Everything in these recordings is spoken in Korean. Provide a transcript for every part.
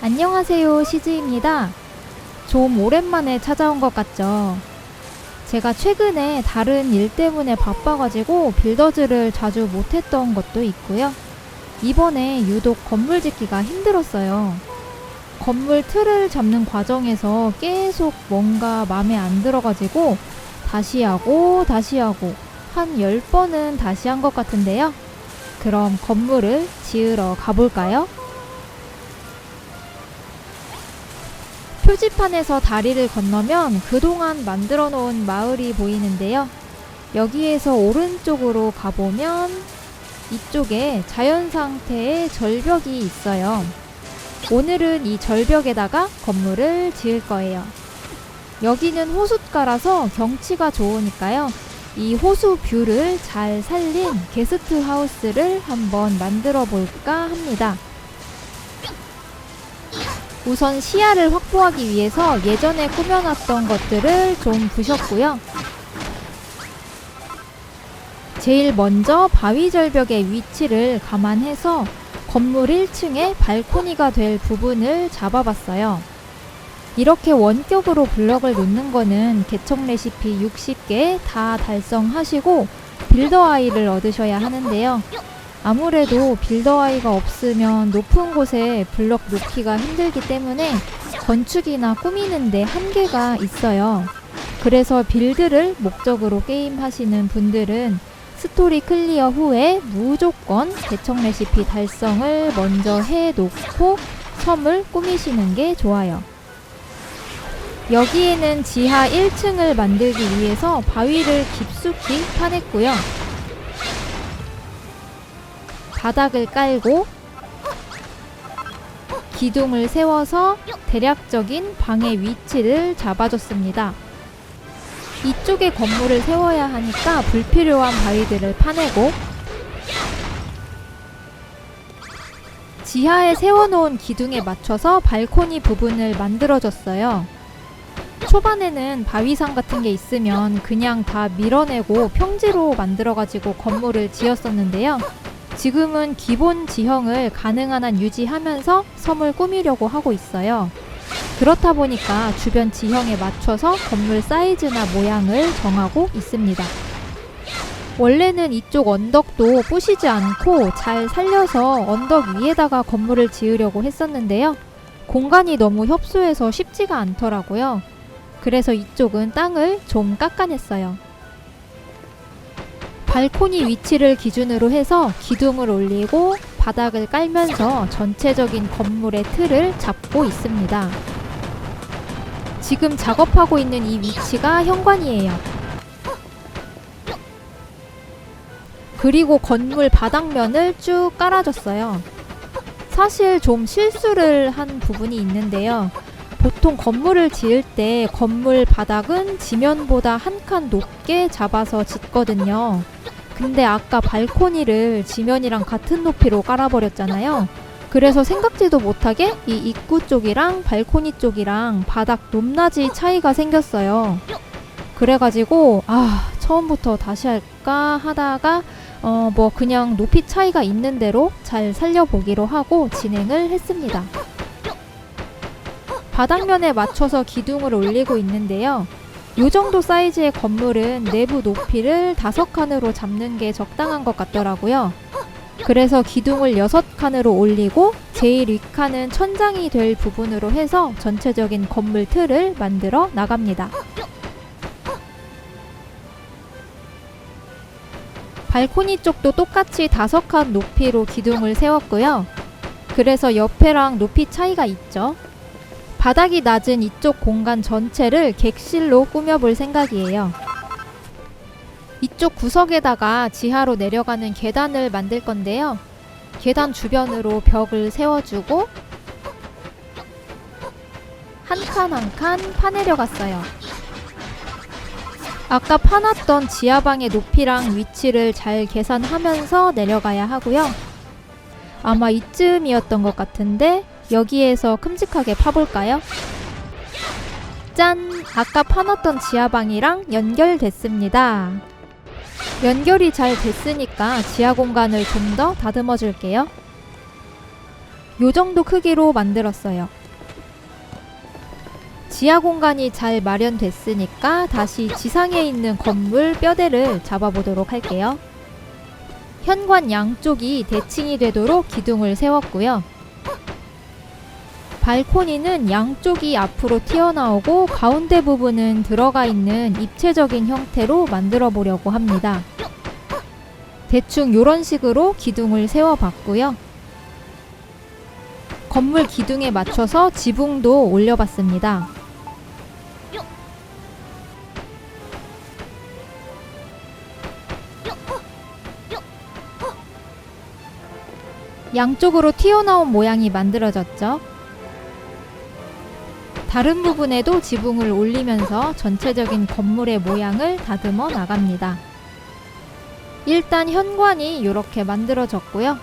안녕하세요, 시즈입니다. 좀 오랜만에 찾아온 것 같죠? 제가 최근에 다른 일 때문에 바빠가지고 빌더즈를 자주 못했던 것도 있고요. 이번에 유독 건물 짓기가 힘들었어요. 건물 틀을 잡는 과정에서 계속 뭔가 마음에 안 들어가지고 다시 하고 다시 하고 한 10번은 다시 한 것 같은데요. 그럼 건물을 지으러 가볼까요? 표지판에서 다리를 건너면 그동안 만들어 놓은 마을이 보이는데요. 여기에서 오른쪽으로 가보면 이쪽에 자연 상태의 절벽이 있어요. 오늘은 이 절벽에다가 건물을 지을 거예요. 여기는 호숫가라서 경치가 좋으니까요. 이 호수 뷰를 잘 살린 게스트 하우스를 한번 만들어 볼까 합니다. 우선 시야를 확보하기 위해서 예전에 꾸며놨던 것들을 좀 부셨고요. 제일 먼저 바위 절벽의 위치를 감안해서 건물 1층에 발코니가 될 부분을 잡아봤어요. 이렇게 원격으로 블럭을 놓는 거는 개척 레시피 60개 다 달성하시고 빌더 아이를 얻으셔야 하는데요. 아무래도 빌더 아이가 없으면 높은 곳에 블럭 놓기가 힘들기 때문에 건축이나 꾸미는데 한계가 있어요. 그래서 빌드를 목적으로 게임 하시는 분들은 스토리 클리어 후에 무조건 개척 레시피 달성을 먼저 해 놓고 섬을 꾸미시는 게 좋아요. 여기에는 지하 1층을 만들기 위해서 바위를 깊숙이 파냈고요. 바닥을 깔고 기둥을 세워서 대략적인 방의 위치를 잡아줬습니다. 이쪽에 건물을 세워야 하니까 불필요한 바위들을 파내고 지하에 세워놓은 기둥에 맞춰서 발코니 부분을 만들어줬어요. 초반에는 바위산 같은 게 있으면 그냥 다 밀어내고 평지로 만들어가지고 건물을 지었었는데요. 지금은 기본 지형을 가능한 한 유지하면서 섬을 꾸미려고 하고 있어요. 그렇다 보니까 주변 지형에 맞춰서 건물 사이즈나 모양을 정하고 있습니다. 원래는 이쪽 언덕도 부시지 않고 잘 살려서 언덕 위에다가 건물을 지으려고 했었는데요. 공간이 너무 협소해서 쉽지가 않더라고요. 그래서 이쪽은 땅을 좀 깎아냈어요. 발코니 위치를 기준으로 해서 기둥을 올리고 바닥을 깔면서 전체적인 건물의 틀을 잡고 있습니다. 지금 작업하고 있는 이 위치가 현관이에요. 그리고 건물 바닥면을 쭉 깔아줬어요. 사실 좀 실수를 한 부분이 있는데요. 보통 건물을 지을 때 건물 바닥은 지면보다 한 칸 높게 잡아서 짓거든요. 근데 아까 발코니를 지면이랑 같은 높이로 깔아버렸잖아요. 그래서 생각지도 못하게 이 입구 쪽이랑 발코니 쪽이랑 바닥 높낮이 차이가 생겼어요. 그래가지고 아 처음부터 다시 할까 하다가 어 뭐 그냥 높이 차이가 있는 대로 잘 살려보기로 하고 진행을 했습니다. 바닥면에 맞춰서 기둥을 올리고 있는데요. 이 정도 사이즈의 건물은 내부 높이를 다섯 칸으로 잡는 게 적당한 것 같더라고요. 그래서 기둥을 여섯 칸으로 올리고 제일 윗칸은 천장이 될 부분으로 해서 전체적인 건물 틀을 만들어 나갑니다. 발코니 쪽도 똑같이 다섯 칸 높이로 기둥을 세웠고요. 그래서 옆에랑 높이 차이가 있죠. 바닥이 낮은 이쪽 공간 전체를 객실로 꾸며볼 생각이에요. 이쪽 구석에다가 지하로 내려가는 계단을 만들 건데요. 계단 주변으로 벽을 세워주고 한 칸 한 칸 파내려 갔어요. 아까 파놨던 지하방의 높이랑 위치를 잘 계산하면서 내려가야 하고요. 아마 이쯤이었던 것 같은데 여기에서 큼직하게 파볼까요? 짠! 아까 파놨던 지하방이랑 연결됐습니다. 연결이 잘 됐으니까 지하 공간을 좀 더 다듬어 줄게요. 요 정도 크기로 만들었어요. 지하 공간이 잘 마련됐으니까 다시 지상에 있는 건물 뼈대를 잡아보도록 할게요. 현관 양쪽이 대칭이 되도록 기둥을 세웠고요. 발코니는 양쪽이 앞으로 튀어나오고 가운데 부분은 들어가 있는 입체적인 형태로 만들어 보려고 합니다. 대충 이런 식으로 기둥을 세워봤고요. 건물 기둥에 맞춰서 지붕도 올려봤습니다. 양쪽으로 튀어나온 모양이 만들어졌죠. 다른 부분에도 지붕을 올리면서 전체적인 건물의 모양을 다듬어 나갑니다. 일단 현관이 이렇게 만들어졌고요.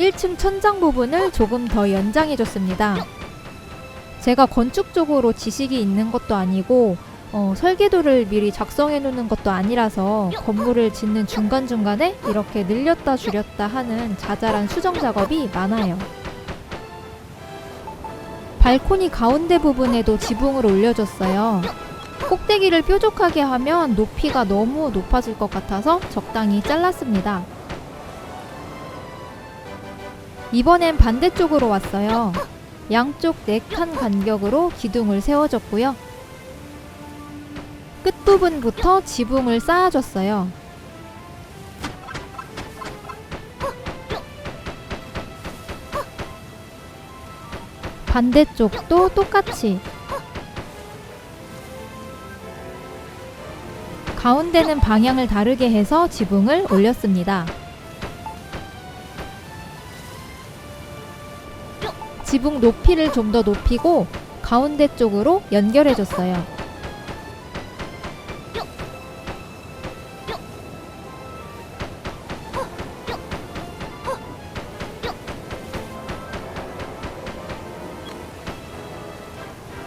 1층 천장 부분을 조금 더 연장해 줬습니다. 제가 건축 쪽으로 지식이 있는 것도 아니고 어, 설계도를 미리 작성해 놓는 것도 아니라서 건물을 짓는 중간중간에 이렇게 늘렸다 줄였다 하는 자잘한 수정 작업이 많아요. 발코니 가운데 부분에도 지붕을 올려줬어요. 꼭대기를 뾰족하게 하면 높이가 너무 높아질 것 같아서 적당히 잘랐습니다. 이번엔 반대쪽으로 왔어요. 양쪽 4칸 간격으로 기둥을 세워줬고요. 끝부분부터 지붕을 쌓아줬어요. 반대쪽도 똑같이 가운데는 방향을 다르게 해서 지붕을 올렸습니다. 지붕 높이를 좀 더 높이고 가운데 쪽으로 연결해줬어요.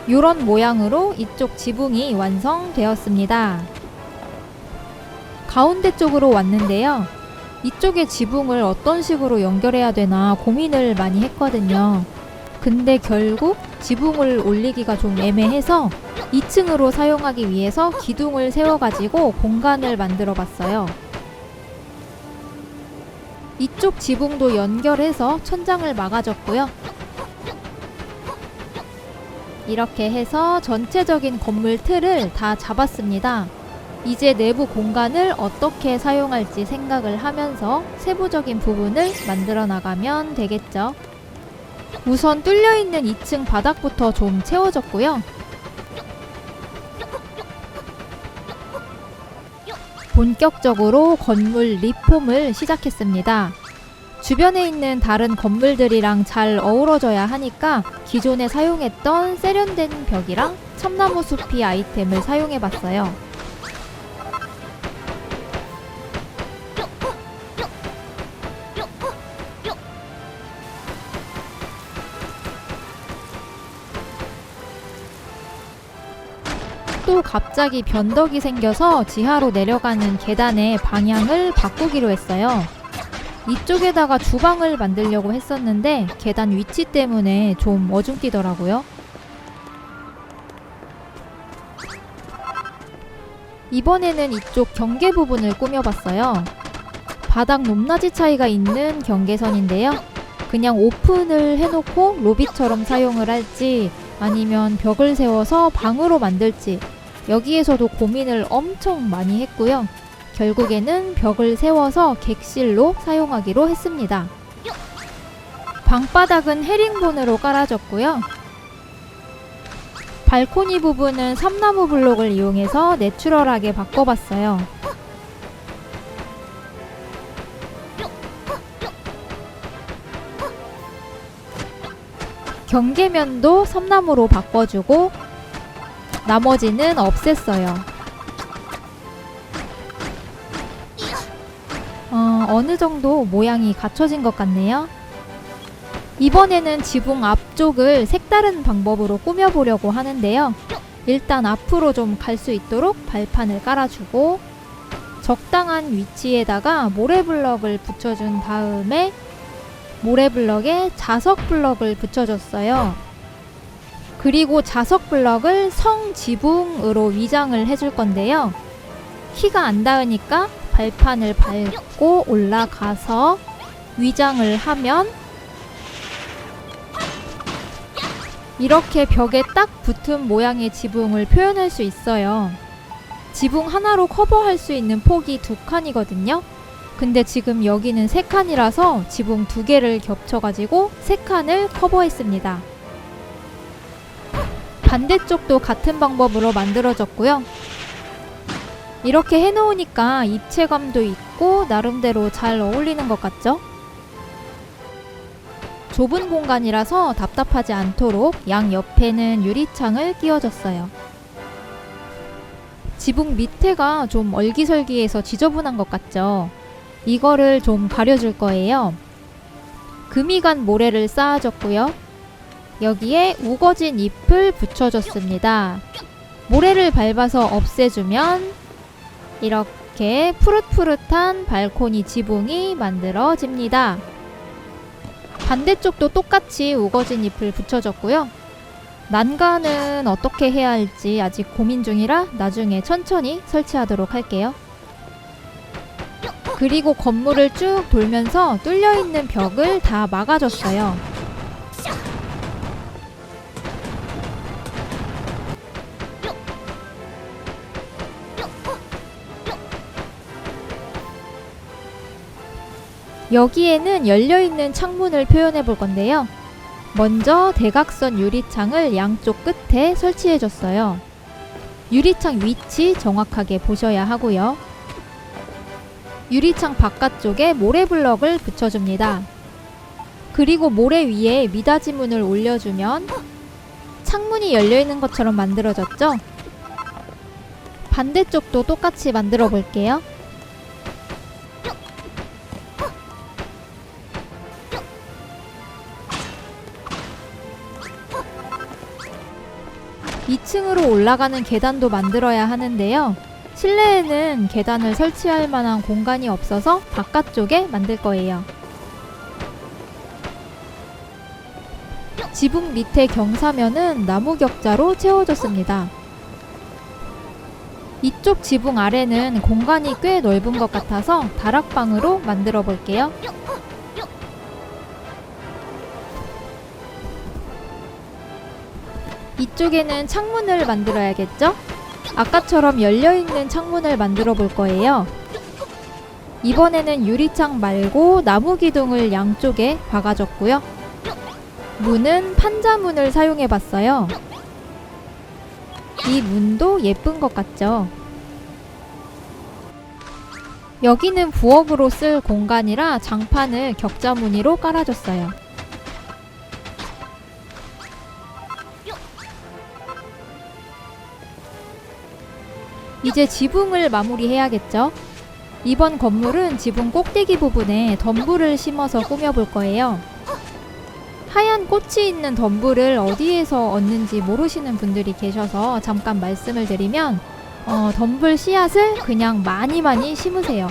이런 모양으로 이쪽 지붕이 완성되었습니다. 가운데 쪽으로 왔는데요. 이쪽에 지붕을 어떤 식으로 연결해야 되나 고민을 많이 했거든요. 근데 결국 지붕을 올리기가 좀 애매해서 2층으로 사용하기 위해서 기둥을 세워가지고 공간을 만들어 봤어요. 이쪽 지붕도 연결해서 천장을 막아줬고요. 이렇게 해서 전체적인 건물 틀을 다 잡았습니다. 이제 내부 공간을 어떻게 사용할지 생각을 하면서 세부적인 부분을 만들어 나가면 되겠죠. 우선 뚫려 있는 2층 바닥부터 좀 채워줬고요. 본격적으로 건물 리폼을 시작했습니다. 주변에 있는 다른 건물들이랑 잘 어우러져야 하니까 기존에 사용했던 세련된 벽이랑 참나무 숲이 아이템을 사용해 봤어요. 또 갑자기 변덕이 생겨서 지하로 내려가는 계단의 방향을 바꾸기로 했어요. 이쪽에다가 주방을 만들려고 했었는데 계단 위치 때문에 좀 어중뛰더라고요. 이번에는 이쪽 경계 부분을 꾸며봤어요. 바닥 높낮이 차이가 있는 경계선인데요. 그냥 오픈을 해놓고 로비처럼 사용을 할지 아니면 벽을 세워서 방으로 만들지 여기에서도 고민을 엄청 많이 했고요. 결국에는 벽을 세워서 객실로 사용하기로 했습니다. 방바닥은 헤링본으로 깔아줬고요. 발코니 부분은 삼나무 블록을 이용해서 내추럴하게 바꿔봤어요. 경계면도 삼나무로 바꿔주고 나머지는 없앴어요. 어, 어느 정도 모양이 갖춰진 것 같네요. 이번에는 지붕 앞쪽을 색다른 방법으로 꾸며보려고 하는데요. 일단 앞으로 좀 갈 수 있도록 발판을 깔아주고 적당한 위치에다가 모래블럭을 붙여준 다음에 모래블럭에 자석 블럭을 붙여줬어요. 그리고 자석 블럭을 성지붕으로 위장을 해줄 건데요. 키가 안 닿으니까 발판을 밟고 올라가서 위장을 하면 이렇게 벽에 딱 붙은 모양의 지붕을 표현할 수 있어요. 지붕 하나로 커버할 수 있는 폭이 두 칸이거든요. 근데 지금 여기는 세 칸이라서 지붕 두 개를 겹쳐가지고 세 칸을 커버했습니다. 반대쪽도 같은 방법으로 만들어졌고요. 이렇게 해놓으니까 입체감도 있고 나름대로 잘 어울리는 것 같죠? 좁은 공간이라서 답답하지 않도록 양 옆에는 유리창을 끼워줬어요. 지붕 밑에가 좀 얼기설기해서 지저분한 것 같죠? 이거를 좀 가려줄 거예요. 금이 간 모래를 쌓아줬고요. 여기에 우거진 잎을 붙여줬습니다. 모래를 밟아서 없애주면 이렇게 푸릇푸릇한 발코니 지붕이 만들어집니다. 반대쪽도 똑같이 우거진 잎을 붙여줬고요. 난간은 어떻게 해야 할지 아직 고민 중이라 나중에 천천히 설치하도록 할게요. 그리고 건물을 쭉 돌면서 뚫려 있는 벽을 다 막아줬어요. 여기에는 열려있는 창문을 표현해 볼 건데요. 먼저 대각선 유리창을 양쪽 끝에 설치해 줬어요. 유리창 위치 정확하게 보셔야 하고요. 유리창 바깥쪽에 모래블럭을 붙여줍니다. 그리고 모래 위에 미닫이문을 올려주면 창문이 열려있는 것처럼 만들어졌죠? 반대쪽도 똑같이 만들어 볼게요. 2층으로 올라가는 계단도 만들어야 하는데요. 실내에는 계단을 설치할 만한 공간이 없어서 바깥쪽에 만들 거예요. 지붕 밑에 경사면은 나무 격자로 채워졌습니다. 이쪽 지붕 아래는 공간이 꽤 넓은 것 같아서 다락방으로 만들어 볼게요. 이쪽에는 창문을 만들어야겠죠? 아까처럼 열려있는 창문을 만들어 볼 거예요. 이번에는 유리창 말고 나무 기둥을 양쪽에 박아줬고요. 문은 판자문을 사용해 봤어요. 이 문도 예쁜 것 같죠? 여기는 부엌으로 쓸 공간이라 장판을 격자 무늬로 깔아줬어요. 이제 지붕을 마무리해야겠죠? 이번 건물은 지붕 꼭대기 부분에 덤불을 심어서 꾸며볼 거예요. 하얀 꽃이 있는 덤불을 어디에서 얻는지 모르시는 분들이 계셔서 잠깐 말씀을 드리면 어, 덤불 씨앗을 그냥 많이 많이 심으세요.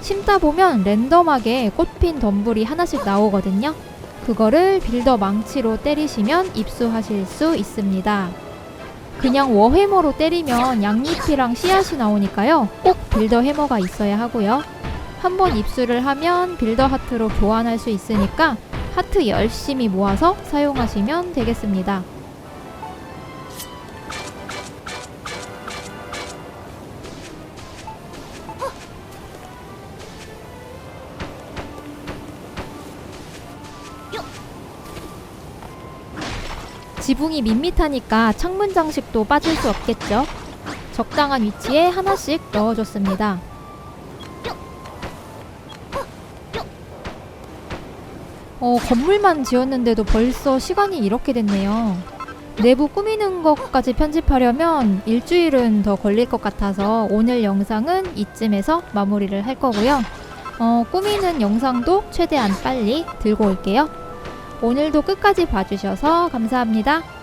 심다 보면 랜덤하게 꽃핀 덤불이 하나씩 나오거든요. 그거를 빌더 망치로 때리시면 입수하실 수 있습니다. 그냥 워해머로 때리면 양잎이랑 씨앗이 나오니까요. 꼭 빌더 해머가 있어야 하고요. 한번 입수를 하면 빌더 하트로 교환할 수 있으니까 하트 열심히 모아서 사용하시면 되겠습니다. 지붕이 밋밋하니까 창문 장식도 빠질 수 없겠죠. 적당한 위치에 하나씩 넣어줬습니다. 어, 건물만 지었는데도 벌써 시간이 이렇게 됐네요. 내부 꾸미는 것까지 편집하려면 일주일은 더 걸릴 것 같아서 오늘 영상은 이쯤에서 마무리를 할 거고요. 어, 꾸미는 영상도 최대한 빨리 들고 올게요. 오늘도 끝까지 봐주셔서 감사합니다.